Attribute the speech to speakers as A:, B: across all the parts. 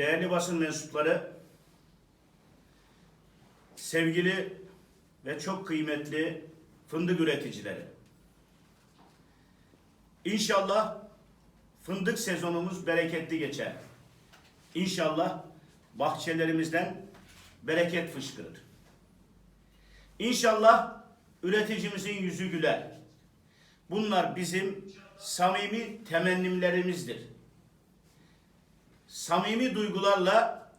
A: değerli basın mensupları, sevgili ve çok kıymetli fındık üreticileri. İnşallah fındık sezonumuz bereketli geçer. İnşallah bahçelerimizden bereket fışkırır. İnşallah üreticimizin yüzü güler. Bunlar bizim samimi temennimlerimizdir. Samimi duygularla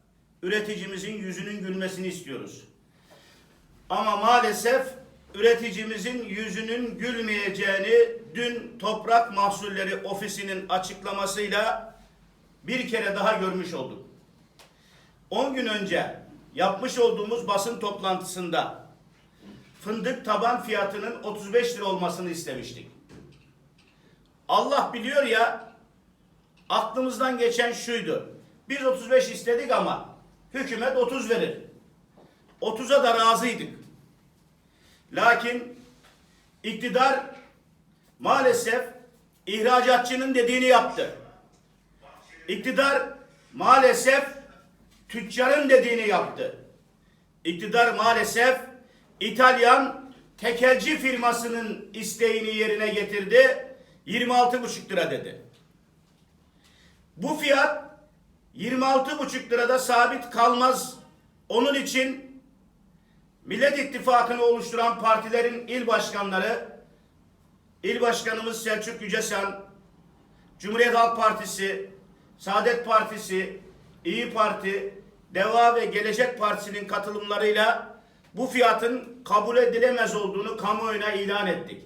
A: üreticimizin yüzünün gülmesini istiyoruz. Ama maalesef üreticimizin yüzünün gülmeyeceğini dün Toprak Mahsulleri Ofisi'nin açıklamasıyla bir kere daha görmüş olduk. 10 gün önce yapmış olduğumuz basın toplantısında fındık taban fiyatının 35 lira olmasını istemiştik. Allah biliyor ya aklımızdan geçen şuydu. Biz 35 istedik ama hükümet 30 verir. 30'a da razıydık. Lakin iktidar maalesef ihracatçının dediğini yaptı. İktidar maalesef tüccarın dediğini yaptı. İktidar maalesef İtalyan tekelci firmasının isteğini yerine getirdi. 26,5 lira dedi. Bu fiyat 26,5 lirada sabit kalmaz. Onun için Millet İttifakı'nı oluşturan partilerin il başkanları, il başkanımız Selçuk Yücesan, Cumhuriyet Halk Partisi, Saadet Partisi, İyi Parti, Deva ve Gelecek Partisi'nin katılımlarıyla bu fiyatın kabul edilemez olduğunu kamuoyuna ilan ettik.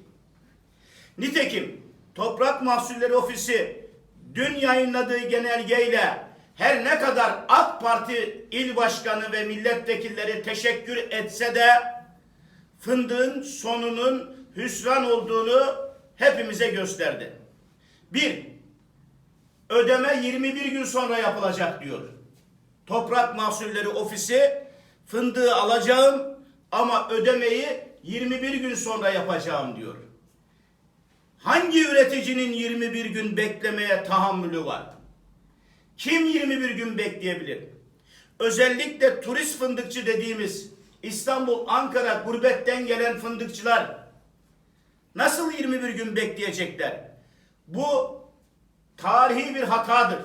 A: Nitekim Toprak Mahsulleri Ofisi dün yayınladığı genelgeyle her ne kadar AK Parti il başkanı ve milletvekilleri teşekkür etse de fındığın sonunun hüsran olduğunu hepimize gösterdi. Bir, ödeme 21 gün sonra yapılacak diyor. Toprak Mahsulleri Ofisi fındığı alacağım ama ödemeyi 21 gün sonra yapacağım diyor. Hangi üreticinin 21 gün beklemeye tahammülü var? Kim 21 gün bekleyebilir? Özellikle turist fındıkçı dediğimiz İstanbul, Ankara gurbetten gelen fındıkçılar nasıl 21 gün bekleyecekler? Bu tarihi bir hatadır.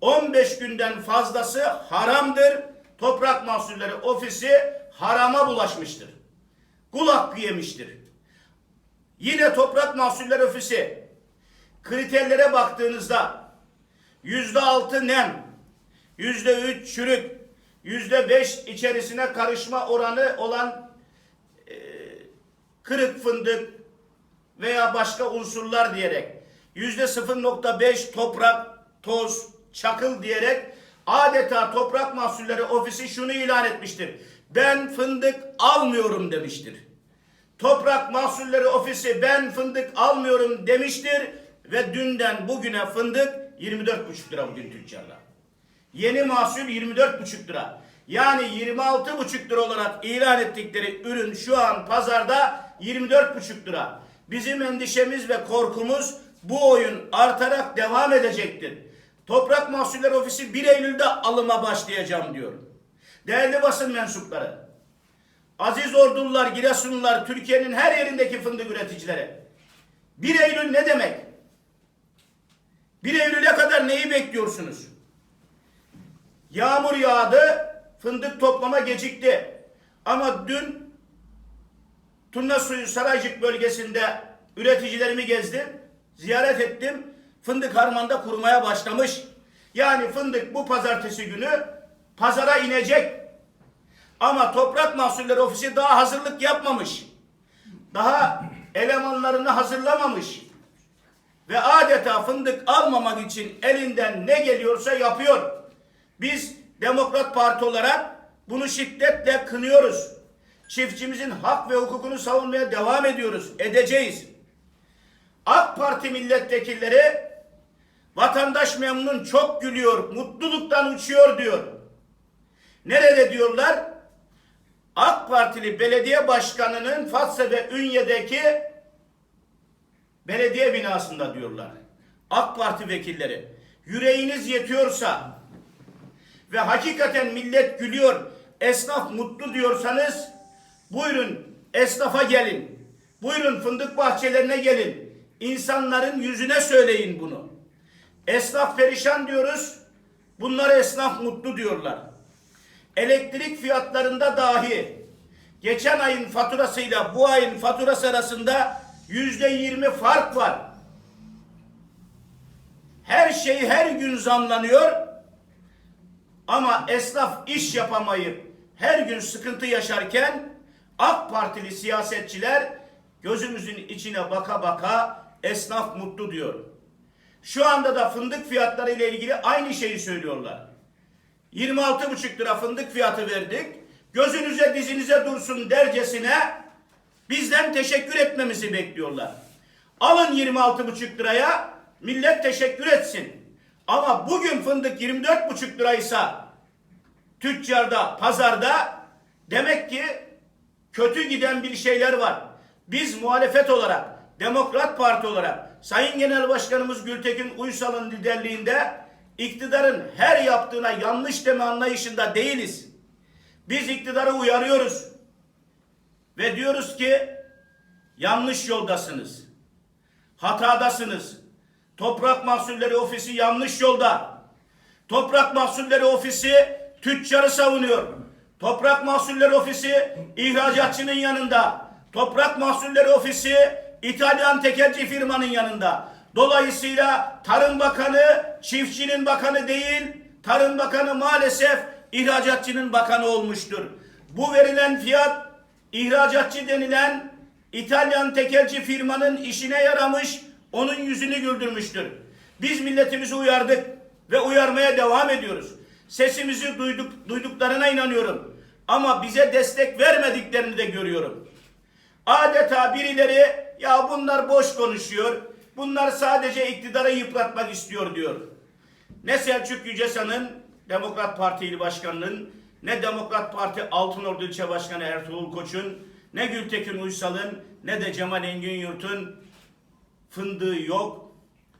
A: 15 günden fazlası haramdır. Toprak Mahsulleri Ofisi harama bulaşmıştır. Kul hakkı yemiştir. Yine Toprak Mahsulleri Ofisi kriterlere baktığınızda yüzde altı nem, yüzde üç çürük, yüzde beş içerisine karışma oranı olan e, kırık fındık veya başka unsurlar diyerek yüzde 0.5 toprak, toz, çakıl diyerek adeta Toprak Mahsulleri Ofisi şunu ilan etmiştir. Ben fındık almıyorum demiştir. Toprak Mahsulleri Ofisi ben fındık almıyorum demiştir ve dünden bugüne fındık 24,5 lira bugün tüccarlar. Yeni mahsul 24,5 lira. Yani 26,5 lira olarak ilan ettikleri ürün şu an pazarda 24,5 lira. Bizim endişemiz ve korkumuz bu oyun artarak devam edecektir. Toprak Mahsulleri Ofisi 1 Eylül'de alıma başlayacağım diyor. Değerli basın mensupları, aziz ordular, Giresunlular, Türkiye'nin her yerindeki fındık üreticileri. 1 Eylül ne demek? 1 Eylül'e kadar neyi bekliyorsunuz? Yağmur yağdı, fındık toplama gecikti. Ama dün Turna Suyu Saraycık bölgesinde üreticilerimi gezdim, ziyaret ettim. Fındık harmanda kurumaya başlamış. Yani fındık bu pazartesi günü pazara inecek. Ama Toprak Mahsulleri Ofisi daha hazırlık yapmamış. Daha elemanlarını hazırlamamış. Ve adeta fındık almamak için elinden ne geliyorsa yapıyor. Biz Demokrat Parti olarak bunu şiddetle kınıyoruz. Çiftçimizin hak ve hukukunu savunmaya devam ediyoruz. Edeceğiz. AK Parti milletvekilleri vatandaş memnun çok gülüyor, mutluluktan uçuyor diyor. Nerede diyorlar? AK Partili belediye başkanının Fatsa ve Ünye'deki belediye binasında diyorlar. AK Parti vekilleri yüreğiniz yetiyorsa ve hakikaten millet gülüyor, esnaf mutlu diyorsanız buyurun esnafa gelin. Buyurun fındık bahçelerine gelin. İnsanların yüzüne söyleyin bunu. Esnaf perişan diyoruz. Bunlar esnaf mutlu diyorlar. Elektrik fiyatlarında dahi geçen ayın faturasıyla bu ayın faturası arasında yüzde yirmi fark var. Her şey her gün zamlanıyor. Ama esnaf iş yapamayıp her gün sıkıntı yaşarken AK Partili siyasetçiler gözümüzün içine baka baka esnaf mutlu diyor. Şu anda da fındık fiyatları ile ilgili aynı şeyi söylüyorlar. 26,5 lira fındık fiyatı verdik. Gözünüze dizinize dursun dercesine bizden teşekkür etmemizi bekliyorlar. Alın 26,5 liraya millet teşekkür etsin. Ama bugün fındık 24,5 liraysa tüccarda, pazarda demek ki kötü giden bir şeyler var. Biz muhalefet olarak, Demokrat Parti olarak Sayın Genel Başkanımız Gültekin Uysal'ın liderliğinde iktidarın her yaptığına yanlış deme anlayışında değiliz. Biz iktidarı uyarıyoruz. Ve diyoruz ki yanlış yoldasınız. Hatadasınız. Toprak Mahsulleri Ofisi yanlış yolda. Toprak Mahsulleri Ofisi tüccarı savunuyor. Toprak Mahsulleri Ofisi ihracatçının yanında. Toprak Mahsulleri Ofisi İtalyan tekelci firmanın yanında. Dolayısıyla Tarım Bakanı çiftçinin bakanı değil, Tarım Bakanı maalesef ihracatçının bakanı olmuştur. Bu verilen fiyat ihracatçı denilen İtalyan tekelci firmanın işine yaramış, onun yüzünü güldürmüştür. Biz milletimizi uyardık ve uyarmaya devam ediyoruz. Sesimizi duyduk, duyduklarına inanıyorum. Ama bize destek vermediklerini de görüyorum. Adeta birileri ya bunlar boş konuşuyor. Bunlar sadece iktidarı yıpratmak istiyor diyor. Ne Selçuk Yücesan'ın Demokrat Parti İl Başkanı'nın ne Demokrat Parti Altınordu İlçe Başkanı Ertuğrul Koç'un ne Gültekin Uysal'ın ne de Cemal Engin Yurt'un fındığı yok.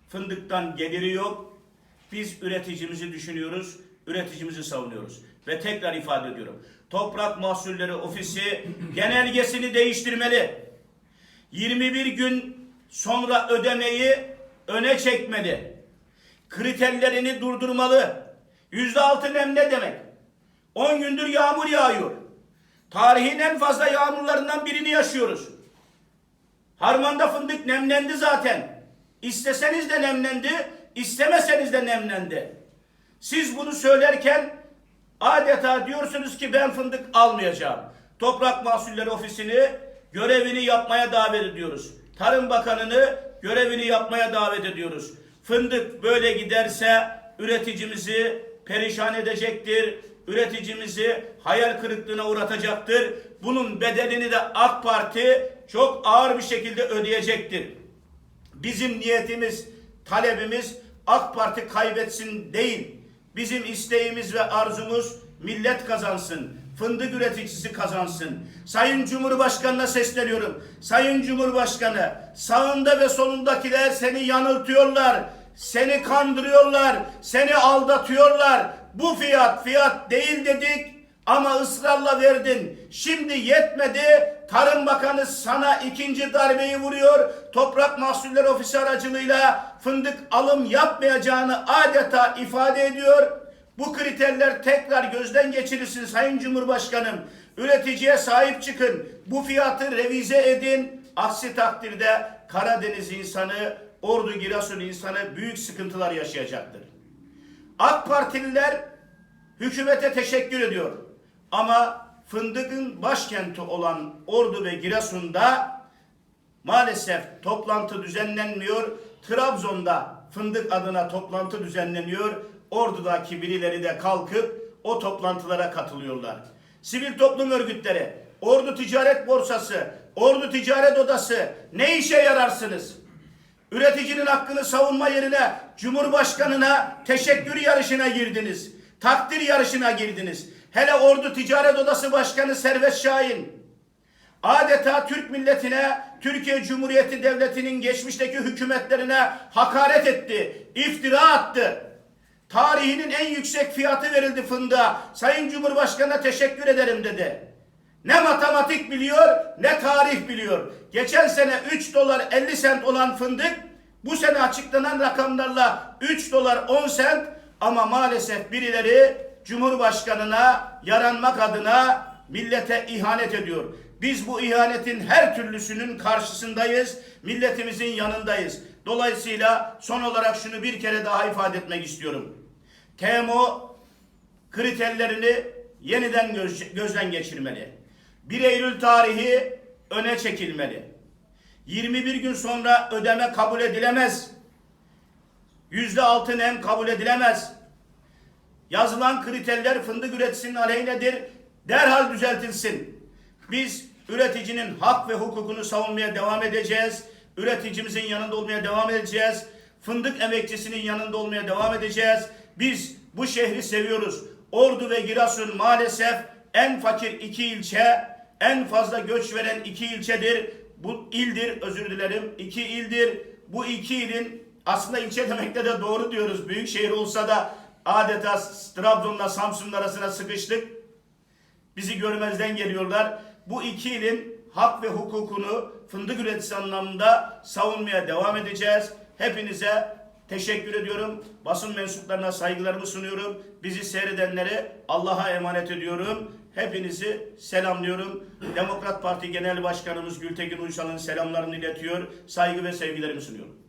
A: Fındıktan geliri yok. Biz üreticimizi düşünüyoruz, üreticimizi savunuyoruz. Ve tekrar ifade ediyorum. Toprak Mahsulleri Ofisi genelgesini değiştirmeli. 21 gün sonra ödemeyi öne çekmeli. Kriterlerini durdurmalı. Yüzde altı nem ne demek? 10 gündür yağmur yağıyor. Tarihin en fazla yağmurlarından birini yaşıyoruz. Harmanda fındık nemlendi zaten. İsteseniz de nemlendi, istemeseniz de nemlendi. Siz bunu söylerken adeta diyorsunuz ki ben fındık almayacağım. Toprak Mahsulleri Ofisi'ni görevini yapmaya davet ediyoruz. Tarım Bakanı'nı görevini yapmaya davet ediyoruz. Fındık böyle giderse üreticimizi perişan edecektir. Üreticimizi hayal kırıklığına uğratacaktır. Bunun bedelini de AK Parti çok ağır bir şekilde ödeyecektir. Bizim niyetimiz, talebimiz AK Parti kaybetsin değil. Bizim isteğimiz ve arzumuz millet kazansın. Fındık üreticisi kazansın. Sayın Cumhurbaşkanı'na sesleniyorum. Sayın Cumhurbaşkanı sağında ve solundakiler seni yanıltıyorlar. Seni kandırıyorlar. Seni aldatıyorlar. Bu fiyat fiyat değil dedik ama ısrarla verdin. Şimdi yetmedi. Tarım Bakanı sana ikinci darbeyi vuruyor. Toprak Mahsulleri Ofisi aracılığıyla fındık alım yapmayacağını adeta ifade ediyor. Bu kriterler tekrar gözden geçirilsin Sayın Cumhurbaşkanım. Üreticiye sahip çıkın. Bu fiyatı revize edin. Aksi takdirde Karadeniz insanı, Ordu Giresun insanı büyük sıkıntılar yaşayacaktır. AK Partililer hükümete teşekkür ediyor. Ama fındıkın başkenti olan Ordu ve Giresun'da maalesef toplantı düzenlenmiyor. Trabzon'da fındık adına toplantı düzenleniyor. Ordu'daki birileri de kalkıp o toplantılara katılıyorlar. Sivil toplum örgütleri, Ordu Ticaret Borsası, Ordu Ticaret Odası ne işe yararsınız? Üreticinin hakkını savunma yerine Cumhurbaşkanına teşekkür yarışına girdiniz. Takdir yarışına girdiniz. Hele Ordu Ticaret Odası Başkanı Servet Şahin adeta Türk milletine, Türkiye Cumhuriyeti Devleti'nin geçmişteki hükümetlerine hakaret etti, iftira attı. Tarihinin en yüksek fiyatı verildi fındığa. Sayın Cumhurbaşkanı'na teşekkür ederim dedi. Ne matematik biliyor ne tarih biliyor. Geçen sene 3 dolar 50 sent olan fındık bu sene açıklanan rakamlarla 3 dolar 10 sent ama maalesef birileri Cumhurbaşkanına yaranmak adına millete ihanet ediyor. Biz bu ihanetin her türlüsünün karşısındayız. Milletimizin yanındayız. Dolayısıyla son olarak şunu bir kere daha ifade etmek istiyorum. TMO kriterlerini yeniden göz- gözden geçirmeli. 1 Eylül tarihi öne çekilmeli. 21 gün sonra ödeme kabul edilemez. Yüzde altı nem kabul edilemez. Yazılan kriterler fındık üreticisinin aleyhinedir. Derhal düzeltilsin. Biz üreticinin hak ve hukukunu savunmaya devam edeceğiz. Üreticimizin yanında olmaya devam edeceğiz. Fındık emekçisinin yanında olmaya devam edeceğiz. Biz bu şehri seviyoruz. Ordu ve Giresun maalesef en fakir iki ilçe, en fazla göç veren iki ilçedir. Bu ildir, özür dilerim, iki ildir. Bu iki ilin aslında ilçe demekte de doğru diyoruz. Büyük şehir olsa da adeta Trabzon'la Samsun'un arasına sıkıştık. Bizi görmezden geliyorlar. Bu iki ilin hak ve hukukunu fındık üreticisi anlamında savunmaya devam edeceğiz. Hepinize teşekkür ediyorum. Basın mensuplarına saygılarımı sunuyorum. Bizi seyredenlere Allah'a emanet ediyorum. Hepinizi selamlıyorum. Demokrat Parti Genel Başkanımız Gültekin Uysal'ın selamlarını iletiyor. Saygı ve sevgilerimi sunuyorum.